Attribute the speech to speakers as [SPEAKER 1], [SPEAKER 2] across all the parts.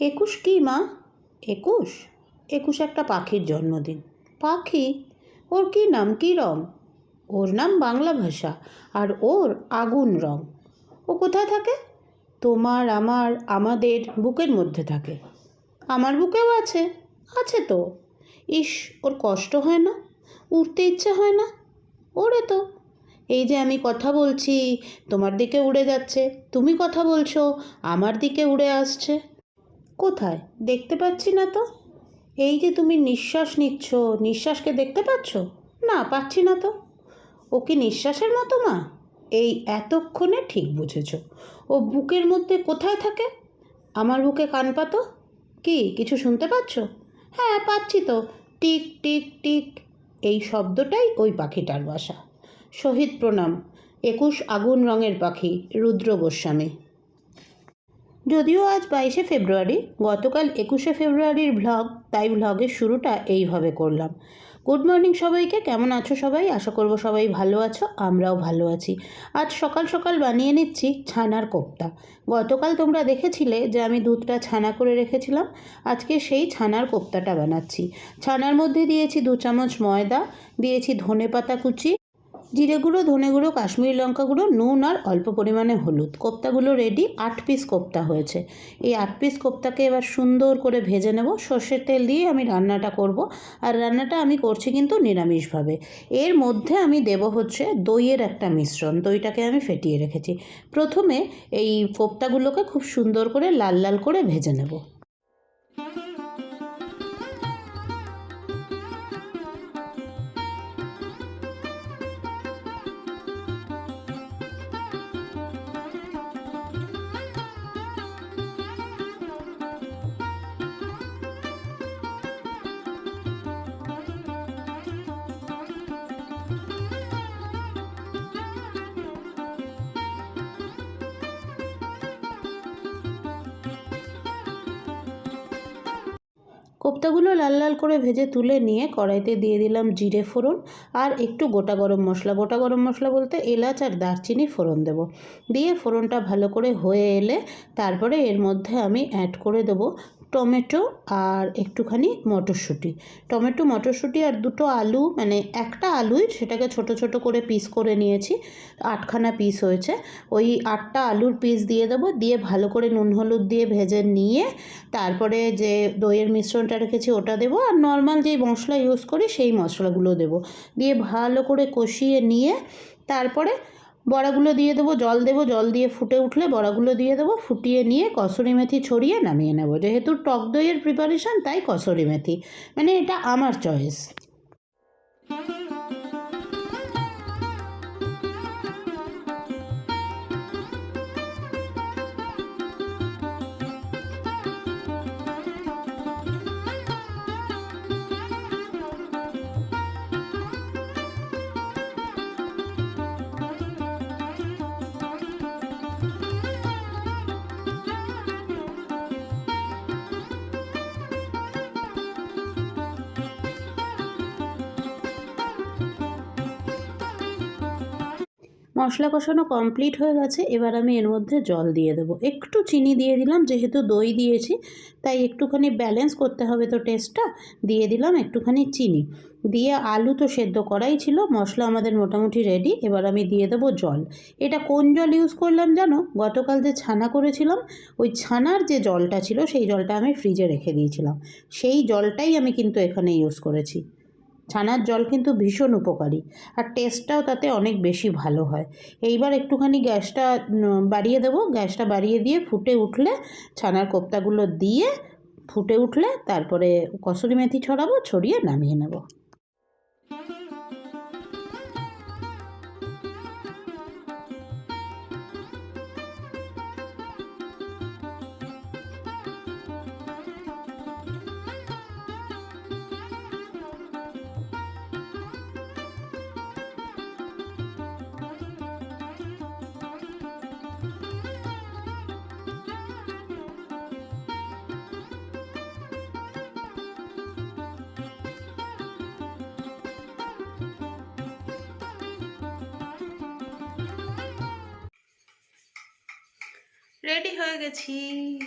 [SPEAKER 1] একুশ কি, মা? একুশ? একুশ একটা পাখির জন্মদিন। পাখি? ওর কী নাম কী রং? ওর নাম বাংলা ভাষা আর ওর আগুন রং। ও কোথায় থাকে? তোমার, আমার, আমাদের বুকের মধ্যে থাকে। আমার বুকেও আছে। আছে তো। ইস, ওর কষ্ট হয় না? উঠতে ইচ্ছে হয় না? ওরে তো। এই যে আমি কথা বলছি, তোমার দিকে উড়ে যাচ্ছে। তুমি কথা বলছো, আমার দিকে উড়ে আসছে। কোথায়? দেখতে পাচ্ছি না তো। এই যে তুমি নিঃশ্বাস নিচ্ছ, নিঃশ্বাসকে দেখতে পাচ্ছ? না, পাচ্ছি না তো। ও কি নিঃশ্বাসের মতো মা? এই এতক্ষণে ঠিক বুঝেছ। ও বুকের মধ্যে কোথায় থাকে? আমার বুকে কান পাতো? কি, কিছু শুনতে পাচ্ছ? হ্যাঁ পাচ্ছি তো। টিক টিক টিক। এই শব্দটাই ওই পাখিটার বাসা। শহীদ প্রণাম। একুশ আগুন রঙের পাখি, রুদ্র গোস্বামী। যদিও আজ বাইশে ফেব্রুয়ারি, গতকাল একুশে ফেব্রুয়ারির ভ্লগ তাই ভ্লগের শুরুটা এইভাবে করলাম। গুড মর্নিং সবাইকে, কেমন আছো সবাই? আশা করব সবাই ভালো আছো, আমরাও ভালো আছি। আজ সকাল সকাল বানিয়ে নিচ্ছি ছানার কোপ্তা। গতকাল তোমরা দেখেছিলে যে আমি দুধটা ছানা করে রেখেছিলাম, আজকে সেই ছানার কোপ্তাটা বানাচ্ছি। ছানার মধ্যে দিয়েছি দু চামচ ময়দা, দিয়েছি ধনে পাতা কুচি জিরে গুঁড়ো, ধনে গুঁড়ো, কাশ্মীরি লঙ্কা গুঁড়ো, নুন আর অল্প পরিমাণে হলুদ। কোপ্তাগুলো রেডি আট পিস কোপ্তা হয়েছে। এই আট পিস কোপ্তাকে এবার সুন্দর করে ভেজে নেব। সর্ষের তেল দিয়ে আমি রান্নাটা করব। আর রান্নাটা আমি করছি কিন্তু নিরামিষভাবে। এর মধ্যে আমি দেব হচ্ছে দইয়ের একটা মিশ্রণ। দইটাকে আমি ফেটিয়ে রেখেছি। প্রথমে এই কোপ্তাগুলোকে খুব সুন্দর করে লাল লাল করে ভেজে নেব। কোপ্তাগুলো লাল লাল করে ভেজে তুলে নিয়ে কড়াইতে দিয়ে দিলাম জিরে ফোড়ন আর একটু গোটা গরম মশলা। গোটা গরম মশলা বলতে এলাচ আর দারচিনি ফোড়ন দেব। দিয়ে ফোড়নটা ভালো করে হয়ে এলে তারপরে এর মধ্যে আমি অ্যাড করে দেবো টমেটো আর একটুখানি মটরশুঁটি। টমেটো, মটরশুঁটি আর দুটো আলু মানে একটা আলুই সেটাকে ছোট ছোট করে পিস করে নিয়েছি, আটখানা পিস হয়েছে। ওই আটটা আলুর পিস দিয়ে দেবো, দিয়ে ভালো করে নুন হলুদ দিয়ে ভেজে নিয়ে তারপরে যে দইয়ের মিশ্রণটা রেখেছি ওটা দেবো আর নর্মাল যেই মশলা ইউজ করি সেই মশলাগুলো দেবো। দিয়ে ভালো করে কষিয়ে নিয়ে তারপরে বড়াগুলো দিয়ে দেবো, জল দেবো, জল দিয়ে ফুটে উঠলে বড়াগুলো দিয়ে দেবো, ফুটিয়ে নিয়ে কসরি মেথি ছড়িয়ে নামিয়ে নেব। যেহেতু টক দইয়ের প্রিপারেশান তাই কসরি মেথি। মানে এটা আমার চয়েস মশলা কষানো কমপ্লিট হয়ে গেছে, এবার আমি এর মধ্যে জল দিয়ে দেবো। একটু চিনি দিয়ে দিলাম, যেহেতু দই দিয়েছি, তাই একটুখানি ব্যালেন্স করতে হবে তো টেস্টটা দিয়ে দিলাম একটুখানি চিনি। দিয়ে আলু তো সেদ্ধ করাই ছিল, মশলা আমাদের মোটামুটি রেডি এবার আমি দিয়ে দেবো জল। এটা কোন জল ইউজ করলাম জানো? গতকাল যে ছানা করেছিলাম, ওই ছানার যে জলটা ছিল, সেই জলটা আমি ফ্রিজে রেখে দিয়েছিলাম। সেই জলটাই আমি কিন্তু এখানে ইউজ করেছি। ছানার জল কিন্তু ভীষণ উপকারী আর টেস্টটাও তাতে অনেক বেশি ভালো হয়। এইবার একটুখানি গ্যাসটা বাড়িয়ে দেবো। গ্যাসটা বাড়িয়ে দিয়ে ফুটে উঠলে ছানার কোপ্তাগুলো দিয়ে ফুটে উঠলে তারপরে কসুরি মেথি ছড়াবো, ছড়িয়ে নামিয়ে নেব। রেডি হয়ে গেছি।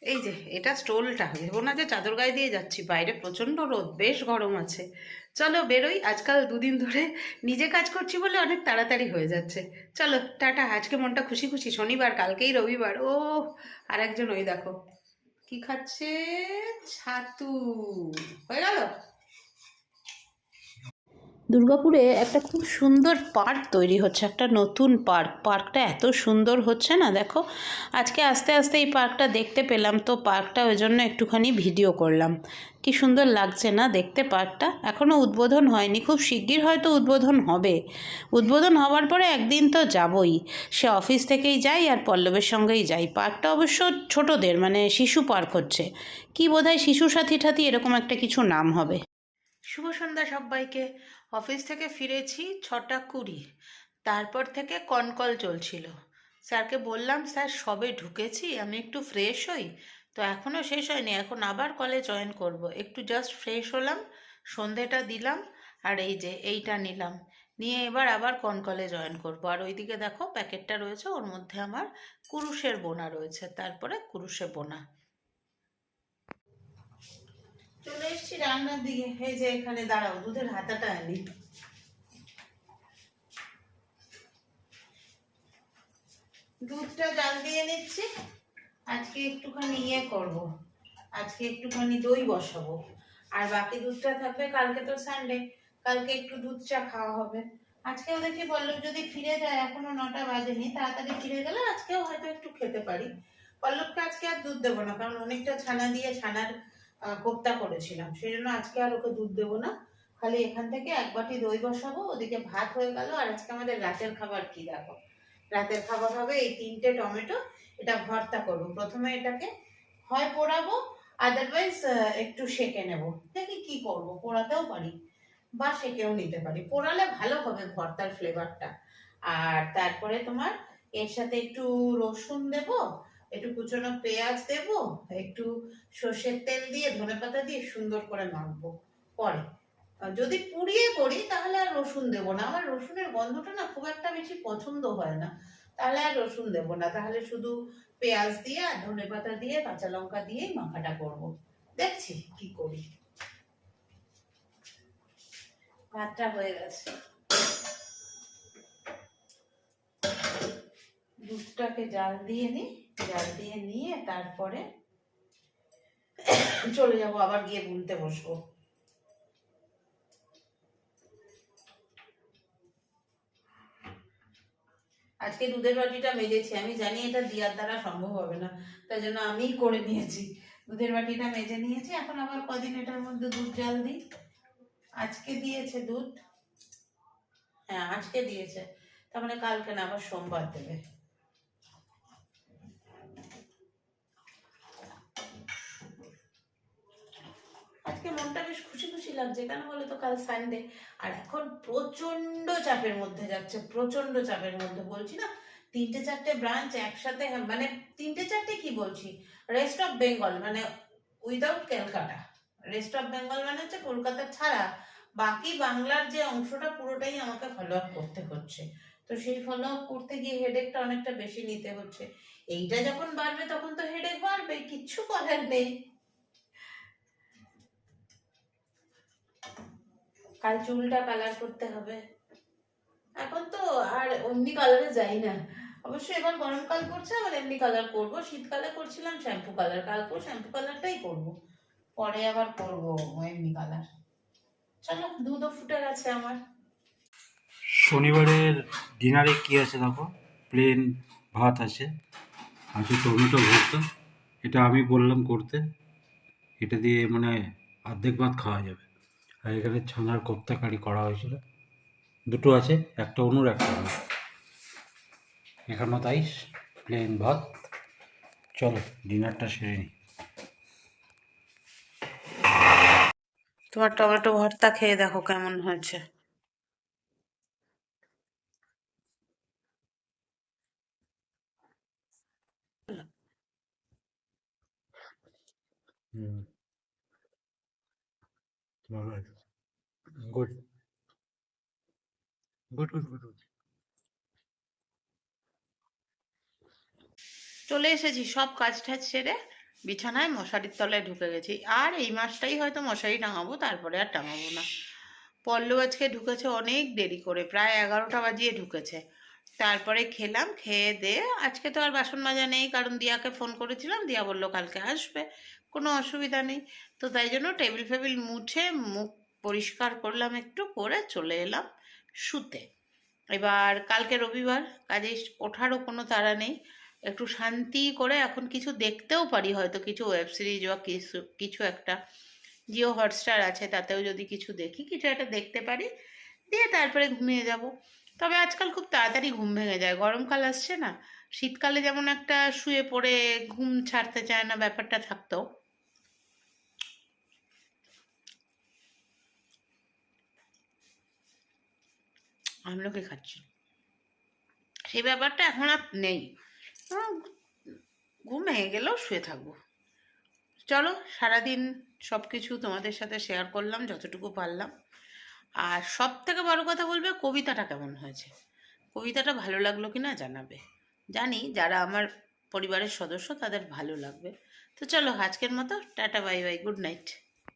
[SPEAKER 1] এই যে, এটা স্টোলটা। ভেবো না যে চাদর গায়ে দিয়ে যাচ্ছি। বাইরে প্রচণ্ড রোদ, বেশ গরম আছে। চলো বেরোই। আজকাল দুদিন ধরে নিজে কাজ করছি বলে অনেক তাড়াতাড়ি হয়ে যাচ্ছে। চলো, টাটা। আজকে মনটা খুশি খুশি। শনিবার, কালকেই রবিবার। ও আর একজন ওই দেখো। কি খাচ্ছে? ছাতু। হয়ে গেল? দুর্গাপুরে একটা খুব সুন্দর পার্ক তৈরি হচ্ছে, একটা নতুন পার্ক। পার্কটা এত সুন্দর হচ্ছে না, দেখো? আজকে আস্তে আস্তে এই পার্কটা দেখতে পেলাম, তো পার্কটা ওই জন্য একটুখানি ভিডিও করলাম। কি সুন্দর লাগছে না দেখতে পার্কটা? এখনও উদ্বোধন হয়নি, খুব শিগগির হয়তো উদ্বোধন হবে। উদ্বোধন হওয়ার পরে একদিন তো যাবই। সে অফিস থেকেই যাই আর পল্লবের সঙ্গেই যাই। পার্কটা অবশ্য ছোটদের মানে শিশু পার্ক হচ্ছে। কি বোধহয় শিশু সাথী ঠাথি এরকম একটা কিছু নাম হবে। শুভ সন্ধ্যা সবাইকে। অফিস থেকে ফিরেছি ছটা কুড়ি। তারপর থেকে কনকল চলছিল। স্যারকে বললাম, স্যার, সবে ঢুকেছি, আমি একটু ফ্রেশ হই। তো এখনও শেষ হয়নি, এখন আবার কলে জয়েন করব। একটু জাস্ট ফ্রেশ হলাম, সন্ধেটা দিলাম, আর এই যে এইটা নিলাম। নিয়ে এবার আবার কনকলে জয়েন করব। আর ওইদিকে দেখো প্যাকেটটা রয়েছে, ওর মধ্যে আমার কুরুশের বোনা রয়েছে, তারপরে কুরুশে বোনা। চলে এসছি রান্নার দিকে। এই যে এখানে দাঁড়াও, দুধের হাতাটা আনি। দুধটা জাল দিয়ে নিচ্ছি। আজকে একটুখানি ইয়ে করব। আজকে একটুখানি দই বসাবো। আর বাকি দুধটা থাকবে, কালকে তো সানডে কালকে একটু দুধ চা খাওয়া হবে। আজকেও দেখি পল্লব যদি ফিরে যায়, এখনও নটা বাজেনি, তাড়াতাড়ি ফিরে গেলে আজকেও হয়তো একটু খেতে পারি। পল্লবকে আজকে আর দুধ দেবো না, কারণ অনেকটা ছানা দিয়ে ছানার কোপ্তা করেছিলাম। সেই জন্য আজকে আর ওকে দুধ দেবো না। খালি এখান থেকে এক বাটি দই বসাবো, ওদিকে ভাত হয়ে গেল। আর আজকে আমাদের রাতের খাবার কি দেখো? রাতের খাবার হবে এই তিনটে টমেটো। এটা ভর্তা করব। প্রথমে এটাকে হয় পোড়াবো আদারওয়াইজ একটু সেকে নেব। দেখি কি করব, পোড়াতেও পারি বা সেকেও নিতে পারি। পোড়ালে ভালো হবে ভর্তার ফ্লেভারটা আর তারপরে তোমার এর সাথে একটু রসুন দেব একটু কুচনো পেঁয়াজ দেব, একটু সর্ষের তেল দিয়ে ধনেপাতা দিয়ে সুন্দর করে মাখবো পরে। যদি পুড়িয়ে করি তাহলে আর রসুন দেবো না। আমার রসুনের গন্ধটা না খুব একটা বেশি পছন্দ হয় না। তাহলে আর রসুন দেবো না। তাহলে শুধু পেঁয়াজ দিয়ে আর ধনেপাতা দিয়ে, কাঁচা লঙ্কা দিয়েই মাখাটা করব। দেখছি কি করি। ভাতটা হয়ে গেছে। দুধটাকে জাল দিয়ে নিই জাল দিয়ে নিয়ে তারপরে চলে যাব, আবার গিয়ে বুনতে বসবো। আজকে দুধের বাটিটা মেজেছি, আমি জানি এটা দিয়ার দ্বারা সম্ভব হবে না, তাই জন্য আমিই করে নিয়েছি। দুধের বাটিটা মেজে নিয়েছি, এখন আবার কদিন এটার মধ্যে দুধ জাল দিই। আজকে দিয়েছে দুধ। হ্যাঁ আজকে দিয়েছে, তার মানে কালকে না, আবার সোমবার দেবে। আজকে মনটা বেশ খুশি খুশি লাগছে, কেন বলো তো কাল সানডে আর এখন প্রচণ্ড চাপের মধ্যে যাচ্ছে প্রচণ্ড চাপের মধ্যে। বলছি না, তিনটে চারটে ব্রাঞ্চ একসাথে মানে তিনটে চারটে কি বলছি? রেস্ট অফ বেঙ্গল মানে without Calcutta rest of Bengal মানে হচ্ছে কলকাতা ছাড়া বাকি বাংলার যে অংশটা পুরোটাই আমাকে ফলো আপ করতে হচ্ছে। তো সেই ফলো আপ করতে গিয়ে হেডেকটা অনেকটা বেশি নিতে হচ্ছে। এইটা যখন বাড়বে তখন তো হেডেক বাড়বে, কিচ্ছু করার নেই। কাল চুলটা কালার করতে হবে। এখন তো আর অমনি কালারে যাই না। অবশ্যই এবার গরমকাল করছে, আবার এমনি কালার করব। শীতকালে করছিলাম শ্যাম্পু কালার কালকেও শ্যাম্পু কালারটাই করব। পরে আবার করব এমনি কালার চলো, দুধও ফুটে গেছে আমার।
[SPEAKER 2] শনিবারের ডিনারে কি আছে দেখো? প্লেন ভাত আছে। আছে টমেটো ভর্তা। এটা আমি বললাম করতে। এটা দিয়ে মানে অর্ধেক ভাত খাওয়া যাবে। আর এখানে ছানার কোপ্তা কারি করা হয়েছিল। দুটো আছে একটা অনুর একটা অনুর এখানেও তাই প্লেন ভাত। চলো ডিনারটা সেরে নিই
[SPEAKER 1] তোমার টমেটো ভর্তা খেয়ে দেখো কেমন হয়েছে।
[SPEAKER 2] হুম। ভালো good. Good good good good.
[SPEAKER 1] চলে এসেছি সব কাজ টাজ সেরে বিছানায়, মশারির তলায় ঢুকে গেছি। আর এই মাসটাই হয়তো মশারি টাঙাবো, তারপরে আর টাঙাবো না। পল্লব আজকে ঢুকেছে অনেক দেরি করে, প্রায় এগারোটা বাজিয়ে ঢুকেছে। তারপরে খেলাম, খেয়ে দিয়ে আজকে তো আর বাসন মাজা নেই, কারণ দিয়াকে ফোন করেছিলাম, দিয়া বলল কালকে আসবে, কোনো অসুবিধা নেই। তো তাই জন্য টেবিল ফেবিল মুছে মুখ পরিষ্কার করলাম একটু, করে চলে এলাম শুতে। এবার কালকে রবিবার, কাজে ওঠারও কোনো তাড়া নেই। একটু শান্তি করে এখন কিছু দেখতেও পারি, হয়তো কিছু ওয়েব সিরিজ বা কিছু কিছু একটা। জিও হটস্টার আছে, তাতেও যদি কিছু দেখি, কিছু একটা দেখতে পারি, দিয়ে তারপরে ঘুমিয়ে যাব। তবে আজকাল খুব তাড়াতাড়ি ঘুম ভেঙে যায়, গরমকাল আসছে না। শীতকালে যেমন একটা শুয়ে পড়ে, ঘুম ছাড়তে চায় না, ব্যাপারটা থাকতো। আমি লোকে খাচ্ছি সেই ব্যাপারটা এখন আর নেই। ঘুম ভেঙে গেলেও শুয়ে থাকব। চলো, সারাদিন সব কিছু তোমাদের সাথে শেয়ার করলাম, যতটুকু পারলাম। আর সব থেকে বড় কথা বলবে, কবিতাটা কেমন হয়েছে? কবিতাটা ভালো লাগল কি না জানাবে। জানি যারা আমার পরিবারের সদস্য, তাদের ভালো লাগবে। তো চলো, আজকের মতো, tata, bye bye good night